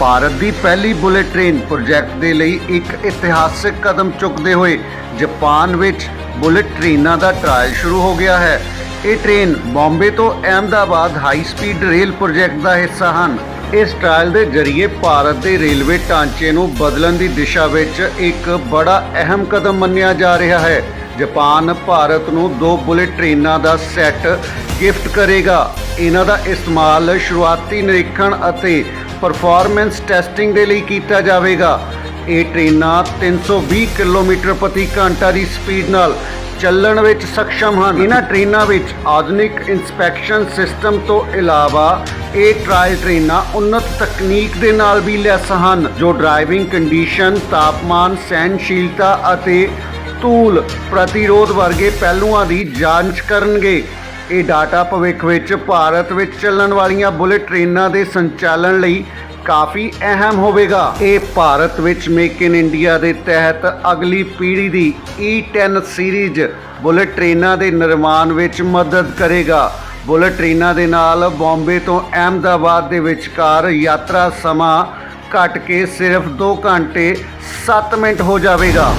ਭਾਰਤ ਦੀ ਪਹਿਲੀ bullet train project ਦੇ ਲਈ ਇੱਕ ਇਤਿਹਾਸਕ ਕਦਮ ਚੁੱਕਦੇ ਹੋਏ ਜਾਪਾਨ ਵਿੱਚ ਬੁਲੇਟ ਟ੍ਰੇਨਾਂ ਦਾ ਟ੍ਰਾਇਲ ਸ਼ੁਰੂ ਹੋ ਗਿਆ ਹੈ। ਇਹ ਟ੍ਰੇਨ ਬੰਬੇ ਤੋਂ Ahmedabad high speed rail project ਦਾ ਹਿੱਸਾ ਹਨ। ਇਸ ਟ੍ਰਾਇਲ ਦੇ ਜ਼ਰੀਏ ਭਾਰਤ ਦੇ ਰੇਲਵੇ ਢਾਂਚੇ ਨੂੰ ਬਦਲਣ ਦੀ ਦਿਸ਼ਾ ਵਿੱਚ ਇੱਕ ਬੜਾ ਅਹਿਮ ਕਦਮ ਮੰਨਿਆ ਜਾ ਰਿਹਾ ਹੈ। ਜਾਪਾਨ ਭਾਰਤ ਨੂੰ ਦੋ ਬੁਲੇਟ ਟ੍ਰੇਨਾਂ ਦਾ ਸੈੱਟ ਗਿਫਟ ਕਰੇਗਾ। ਇਹਨਾਂ ਦਾ ਇਸਤੇਮਾਲ ਸ਼ੁਰੂਆਤੀ ਨਿਰੀਖਣ ਅਤੇ ਪਰਫਾਰਮੈਂਸ ਟੈਸਟਿੰਗ ਦੇ ਲਈ ਕੀਤਾ ਜਾਵੇਗਾ। ਇਹ ਟ੍ਰੇਨਾਂ 320 ਕਿਲੋਮੀਟਰ ਪ੍ਰਤੀ ਘੰਟਾ ਦੀ ਸਪੀਡ ਨਾਲ ਚੱਲਣ ਵਿੱਚ ਸક્ષਮ ਹਨ। ਇਹਨਾਂ ਟ੍ਰੇਨਾਂ ਵਿੱਚ ਆਧੁਨਿਕ ਇਨਸਪੈਕਸ਼ਨ ਸਿਸਟਮ ਤੋਂ ਇਲਾਵਾ ਇਹ ਟ੍ਰਾਇਲ ਟ੍ਰੇਨਾਂ ਉੱਨਤ ਤਕਨੀਕ ਦੇ ਨਾਲ ਵੀ ਲੈਸ ਹਨ, ਜੋ ਡਰਾਈਵਿੰਗ ਕੰਡੀਸ਼ਨ ਤਾਪਮਾਨ, ਸਹਿਣਸ਼ੀਲਤਾ ਅਤੇ ਧੂਲ ਪ੍ਰਤੀਰੋਧ ਵਰਗੇ ਪਹਿਲੂਆਂ ਦੀ ਜਾਂਚ ਕਰਨਗੇ। ਇਹ ਡਾਟਾ ਭਵਿੱਖ ਵਿੱਚ ਭਾਰਤ ਵਿੱਚ ਚੱਲਣ ਵਾਲੀਆਂ ਬੁਲੇਟ ਟ੍ਰੇਨਾਂ ਦੇ ਸੰਚਾਲਨ ਲਈ ਕਾਫੀ ਅਹਿਮ ਹੋਵੇਗਾ। ਇਹ ਭਾਰਤ ਵਿੱਚ ਮੇਕ ਇਨ ਇੰਡੀਆ ਦੇ ਤਹਿਤ ਅਗਲੀ ਪੀੜ੍ਹੀ ਦੀ E10 ਸੀਰੀਜ਼ ਬੁਲੇਟ ਟ੍ਰੇਨਾਂ ਦੇ ਨਿਰਮਾਣ ਵਿੱਚ ਮਦਦ ਕਰੇਗਾ। ਬੁਲੇਟ ਟ੍ਰੇਨਾਂ ਦੇ ਨਾਲ ਬੰਬੇ ਤੋਂ ਅਹਿਮਦਾਬਾਦ ਦੇ ਵਿਚਕਾਰ ਯਾਤਰਾ ਸਮਾਂ ਘਟ ਕੇ ਸਿਰਫ 2 ਘੰਟੇ 7 ਮਿੰਟ ਹੋ ਜਾਵੇਗਾ।